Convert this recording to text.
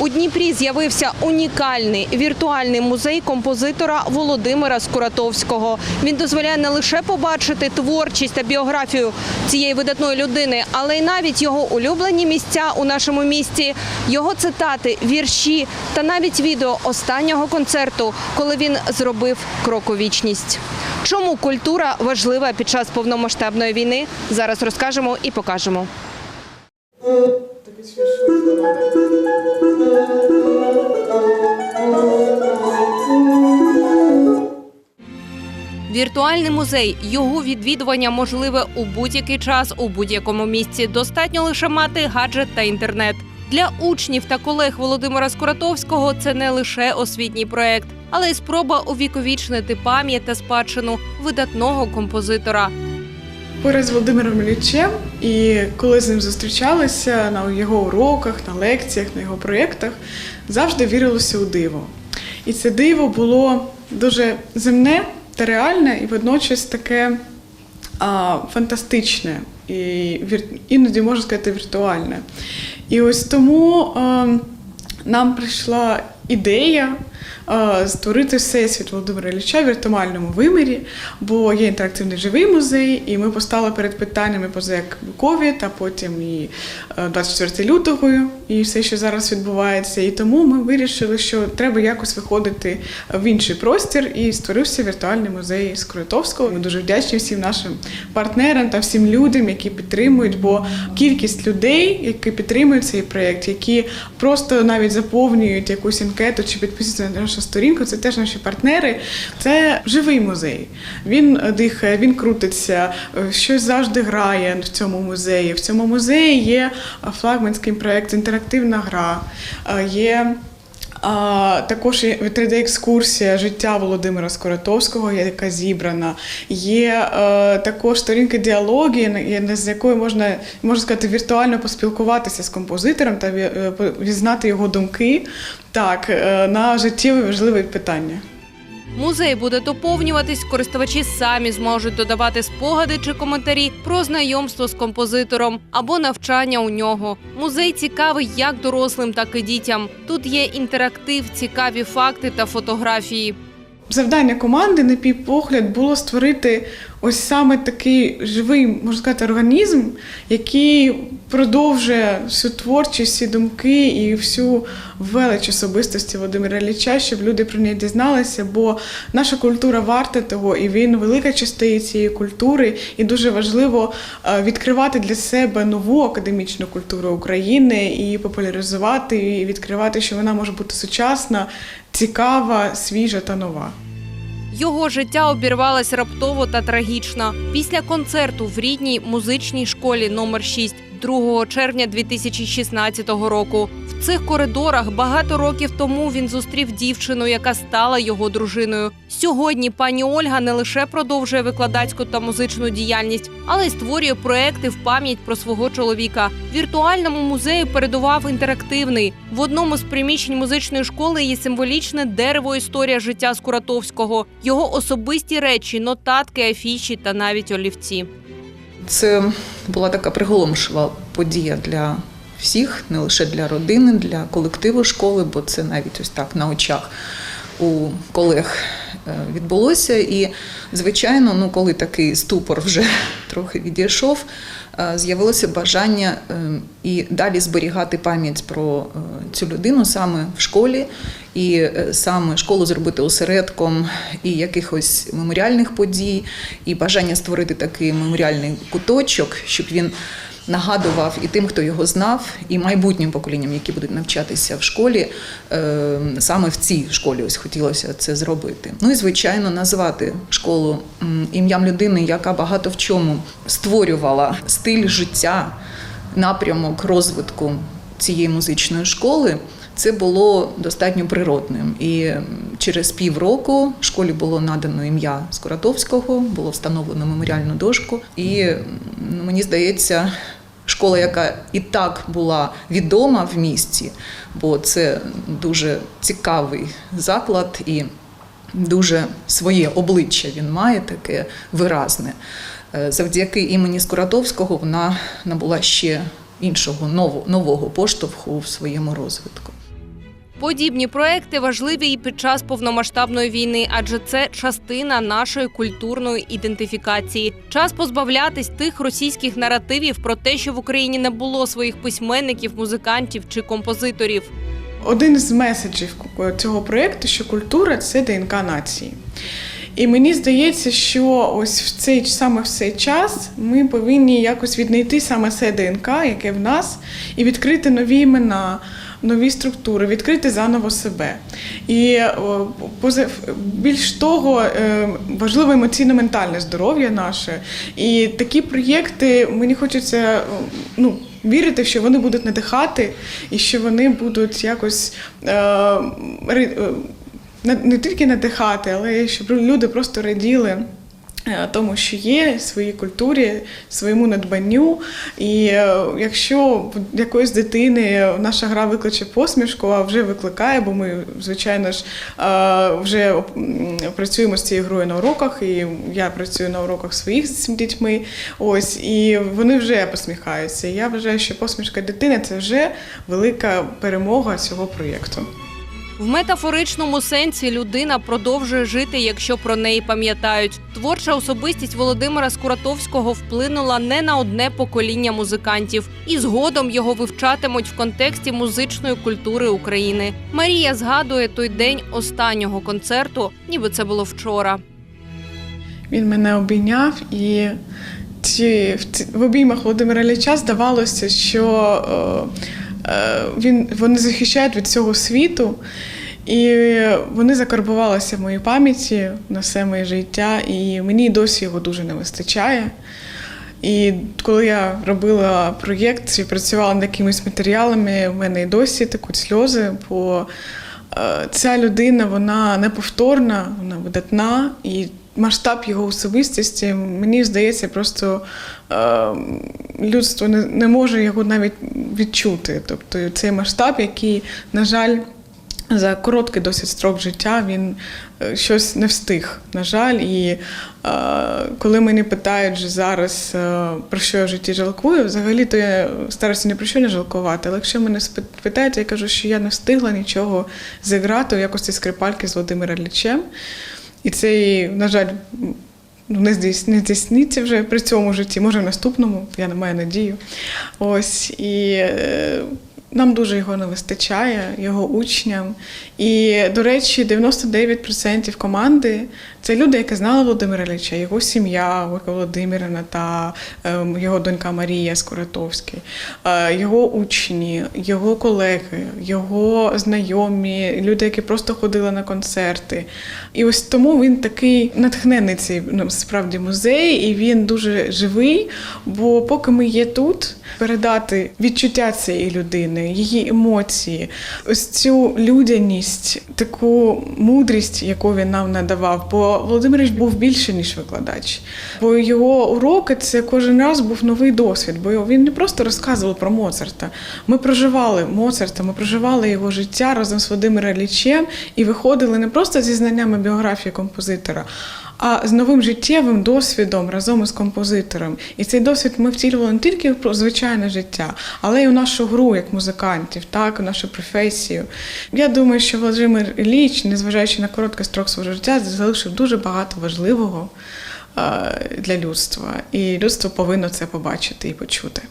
У Дніпрі з'явився унікальний віртуальний музей композитора Володимира Скуратовського. Він дозволяє не лише побачити творчість та біографію цієї видатної людини, але й навіть його улюблені місця у нашому місті, його цитати, вірші та навіть відео останнього концерту, коли він зробив крок у вічність. Чому культура важлива під час повномасштабної війни? Зараз розкажемо і покажемо. Віртуальний музей його відвідування можливе у будь-який час у будь-якому місці. Достатньо лише мати гаджет та інтернет. Для учнів та колег Володимира Скуратовського це не лише освітній проект, але й спроба увіковічнити пам'ять та спадщину видатного композитора. Поряд з Володимиром Іллічем, і коли з ним зустрічалися на його уроках, на лекціях, на його проєктах, завжди вірилося у диво. І це диво було дуже земне та реальне, і водночас таке а, фантастичне, і вір... іноді можна сказати віртуальне. І ось тому а, нам прийшла ідея створити всесвіт Володимира Ілліча в віртуальному вимірі, бо є інтерактивний живий музей, і ми постали перед питаннями поза як ковід, а потім і е, 24 лютого, і все, що зараз відбувається. І тому ми вирішили, що треба якось виходити в інший простір, і створився віртуальний музей Скрутовського. Ми дуже вдячні всім нашим партнерам та всім людям, які підтримують, бо кількість людей, які підтримують цей проєкт, які просто навіть заповнюють якусь анкету чи підписуються на сторінка це теж наші партнери. Це живий музей. Він дихає, він крутиться, е, щось завжди грає в цьому музеї. В цьому музеї є флагманський проєкт, інтерактивна гра, е, є. А, також є 3D-екскурсія життя Володимира Скоротовського, яка зібрана. Є е, також сторінки на- з якою можна, можна сказати, віртуально поспілкуватися з композитором та ві- е, його думки так, е, на життєві важливі питання. Музей буде доповнюватись, користувачі самі зможуть додавати спогади чи коментарі про знайомство з композитором або навчання у нього. Музей цікавий як дорослим, так і дітям. Тут є інтерактив, цікаві факти та фотографії. Завдання команди, на мій погляд, було створити ось саме такий живий, можна сказати, організм, який продовжує всю творчість, всі думки і всю велич особистості Володимира Ілліча, щоб люди про неї дізналися, бо наша культура варта того, і він велика частина цієї культури, і дуже важливо е, відкривати для себе нову академічну культуру України і популяризувати, і відкривати, що вона може бути сучасна, цікава, свіжа та нова. Його життя обірвалось раптово та трагічно. Після концерту в рідній музичній школі номер 6 2 червня 2016 року. В цих коридорах багато років тому він зустрів дівчину, яка стала його дружиною. Сьогодні пані Ольга не лише продовжує викладацьку та музичну діяльність, але й створює проекти в пам'ять про свого чоловіка. Віртуальному музею передував інтерактивний. В одному з приміщень музичної школи є символічне дерево історія життя Скуратовського, його особисті речі, нотатки, афіші та навіть олівці. Це була така приголомшива подія для всіх, не лише для родини, для колективу школи, бо це навіть ось так на очах у колег відбулося. І, звичайно, ну, коли такий ступор вже трохи відійшов, е, з'явилося бажання е, і далі зберігати пам'ять про е, цю людину саме в школі, і е, саме школу зробити осередком і якихось меморіальних подій, і бажання створити такий меморіальний куточок, щоб він нагадував і тим, хто його знав, і майбутнім поколінням, які будуть навчатися в школі, е, саме в цій школі ось хотілося це зробити. Ну і звичайно, назвати школу ім'ям людини, яка багато в чому створювала стиль життя, напрямок розвитку цієї музичної школи. Це було достатньо природним. І через півроку школі було надано ім'я Скуратовського, було встановлено меморіальну дошку. І ну, мені здається, школа, яка і так була відома в місті, бо це дуже цікавий заклад і дуже своє обличчя він має таке виразне. Е, Завдяки імені Скуратовського вона набула ще іншого нового, нового поштовху в своєму розвитку. Подібні проекти важливі і під час повномасштабної війни, адже це частина нашої культурної ідентифікації. Час позбавлятись тих російських наративів про те, що в Україні не було своїх письменників, музикантів чи композиторів. Один з меседжів цього проєкту, що культура це ДНК нації. І мені здається, що ось в цей саме в цей час ми повинні якось віднайти саме це ДНК, яке в нас, і відкрити нові імена, нові структури, відкрити заново себе. І більш того, е, важливо емоційно-ментальне здоров'я наше. І такі проєкти мені хочеться ну, вірити, що вони будуть надихати і що вони будуть якось. Е, е, не тільки надихати, але щоб люди просто раділи. Е, Тому, що є своїй культурі, своєму надбанню. І е, якщо якоїсь дитини наша гра викличе посмішку, а вже викликає, бо ми, звичайно ж, е, вже працюємо з цією грою на уроках, і я працюю на уроках своїх з дітьми. Ось, і вони вже посміхаються. Я вважаю, що посмішка дитини це вже велика перемога цього проєкту. В метафоричному сенсі людина продовжує жити, якщо про неї пам'ятають. Творча особистість Володимира Скуратовського вплинула не на одне покоління музикантів, і згодом його вивчатимуть в контексті музичної культури України. Марія згадує той день останнього концерту, ніби це було вчора. Він мене обійняв, і ці, в, обіймах Володимира Ілліча здавалося, що е, він, вони захищають від цього світу, і вони закарбувалися в моїй пам'яті на все моє життя, і мені досі його дуже не вистачає. І коли я робила проєкт і працювала над якимись матеріалами, в мене і досі текуть сльози, бо е, ця людина вона неповторна, вона видатна, і масштаб його особистості, мені здається, просто е, людство не, не може його навіть відчути. Тобто цей масштаб, який, на жаль, за короткий досить строк життя він е, щось не встиг, на жаль. І е, коли мене питають зараз, е, про що я в житті жалкую, взагалі то я стараюся ні про що не жалкувати. Але якщо мене питають, я кажу, що я не встигла нічого зіграти у якості скрипальки з Володимиром Іллічем. І це, на жаль, ну, не здійс- здійсниться вже при цьому житті, може в наступному, я не маю надію. Ось і е, нам дуже його не вистачає, його учням. І, до речі, 99% команди це люди, які знали Володимира Ілліча, його сім'я, Ольга Володимирівна та ем, його донька Марія Скуратовський, е, його учні, його колеги, його знайомі, люди, які просто ходили на концерти. І ось тому він такий натхнений цей ну, справді музей, і він дуже живий. Бо поки ми є тут, передати відчуття цієї людини, її емоції, ось цю людяність, таку мудрість, яку він нам надавав. Бо Володимирович був більше ніж викладач. Бо його уроки це кожен раз був новий досвід. Бо він не просто розказував про Моцарта. Ми проживали Моцарта, ми проживали його життя разом з Володимиром Лічем і виходили не просто зі знаннями біографії композитора. А з новим життєвим досвідом разом із композитором. І цей досвід ми втілювали не тільки в звичайне життя, але й у нашу гру як музикантів, так, у нашу професію. Я думаю, що Володимир Ілліч, незважаючи на короткий строк свого життя, залишив дуже багато важливого для людства. І людство повинно це побачити і почути.